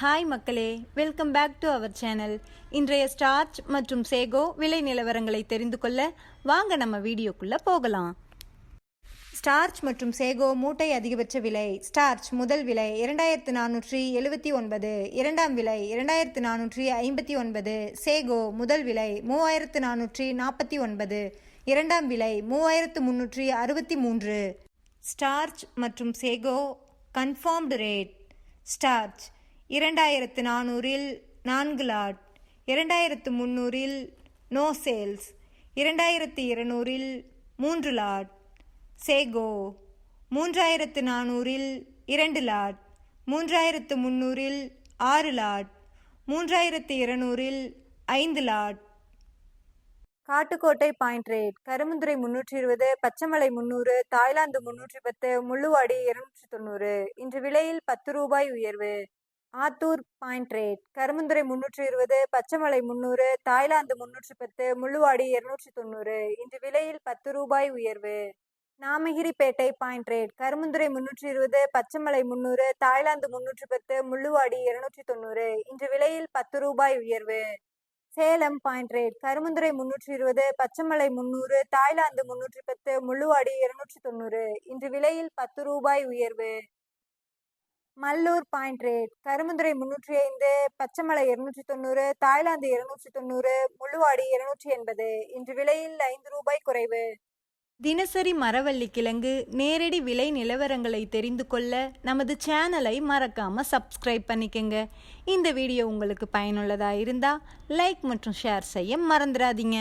Hi மக்களே. Welcome back to our channel இன்றைய starch மற்றும் சேகோ விலை நிலவரங்களை தெரிந்து கொள்ள வாங்க நம்ம வீடியோக்குள்ளே போகலாம். ஸ்டார்ச் மற்றும் சேகோ மூட்டை அதிகபட்ச விலை ஸ்டார்ச் முதல் விலை இரண்டாயிரத்து நானூற்றி எழுபத்தி ஒன்பது இரண்டாம் விலை இரண்டாயிரத்து நானூற்றி ஐம்பத்தி ஒன்பது சேகோ முதல் விலை மூவாயிரத்து நானூற்றி நாற்பத்தி ஒன்பது இரண்டாம் விலை மூவாயிரத்து முன்னூற்றி அறுபத்தி மூன்று. ஸ்டார்ச் மற்றும் சேகோ கன்ஃபார்ம்டு ரேட் ஸ்டார்ச் இரண்டாயிரத்து நானூறில் நான்கு லாட் இரண்டாயிரத்து முந்நூறில் நோ சேல்ஸ் இரண்டாயிரத்து இருநூறில் மூன்று லாட் சேகோ மூன்றாயிரத்து நானூறில் இரண்டு லாட் மூன்றாயிரத்து முந்நூறில் ஆறு லாட் மூன்றாயிரத்து இருநூறில் ஐந்து lot Kattukottai point rate Karumanthurai முன்னூற்றி இருபது பச்சைமலை முந்நூறு தாய்லாந்து முன்னூற்றி பத்து முள்ளுவாடி இருநூற்றி தொண்ணூறு இன்று விலையில் பத்து ரூபாய் உயர்வு. Attur point rate. கருமுந்துரை முன்னூற்றி இருபது பச்சைமலை முந்நூறு தாய்லாந்து முன்னூற்றி பத்து முள்ளுவாடி இருநூற்றி தொண்ணூறு. இன்று விலையில் பத்து ரூபாய் உயர்வு. Namagiripettai point rate. கருமுந்துரை முன்னூற்றி இருபது பச்சைமலை முந்நூறு தாய்லாந்து முன்னூற்றி பத்து முள்ளுவாடி இருநூற்றி தொண்ணூறு. இன்று விலையில் பத்து ரூபாய் உயர்வு. Salem point rate. கருமுந்துரை முன்னூற்றி இருபது பச்சைமலை முந்நூறு தாய்லாந்து முன்னூற்றி பத்து முள்ளுவாடி இருநூற்றி தொண்ணூறு. இன்று விலையில் பத்து ரூபாய் உயர்வு. மல்லூர் பாயிண்ட் ரேட் கருமுந்துரை முன்னூற்றி ஐந்து பச்சைமலை இருநூற்றி தொண்ணூறு தாய்லாந்து இருநூற்றி தொண்ணூறு முள்ளுவாடி இருநூற்றி எண்பது இன்று விலையில் ஐந்து ரூபாய் குறைவு. தினசரி மரவள்ளி கிழங்கு நேரடி விலை நிலவரங்களை தெரிந்து கொள்ள நமது சேனலை மறக்காம சப்ஸ்கிரைப் பண்ணிக்கங்க. இந்த வீடியோ உங்களுக்கு பயனுள்ளதா இருந்தா லைக் மற்றும் ஷேர் செய்ய மறந்துடாதீங்க.